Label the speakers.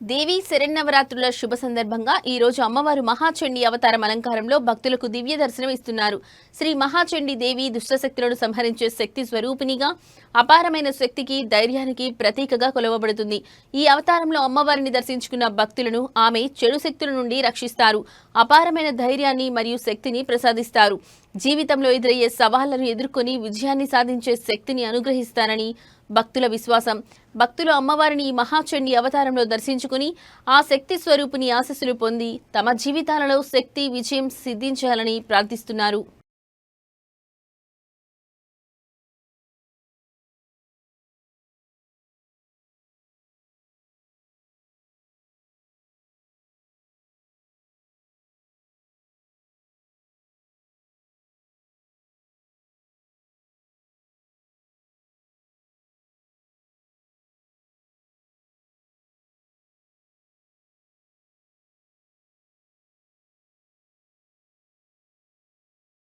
Speaker 1: దేవి శరన్నవరాత్రుల శుభ సందర్భంగా ఈ రోజు అమ్మవారు మహాచండి అవతారం అలంకారంలో భక్తులకు దివ్య దర్శనం ఇస్తున్నారు. శ్రీ మహాచండి దేవి దుష్టశక్తులను సంహరించే శక్తి స్వరూపిణిగా అపారమైన శక్తికి ధైర్యానికి ప్రతీకగా కొలవబడుతుంది. ఈ అవతారంలో అమ్మవారిని దర్శించుకున్న భక్తులను ఆమె చెడు శక్తుల నుండి రక్షిస్తారు. అపారమైన ధైర్యాన్ని మరియు శక్తిని ప్రసాదిస్తారు. జీవితంలో ఎదురయ్యే సవాళ్ళను ఎదుర్కొని విజయాన్ని సాధించే శక్తిని అనుగ్రహిస్తానని భక్తుల విశ్వాసం. భక్తులు అమ్మవారిని ఈ మహాచండి అవతారంలో దర్శించుకుని ఆ శక్తి స్వరూపిణి ఆశస్సులు పొంది తమ జీవితాలలో శక్తి విజయం సిద్ధించాలని ప్రార్థిస్తున్నారు.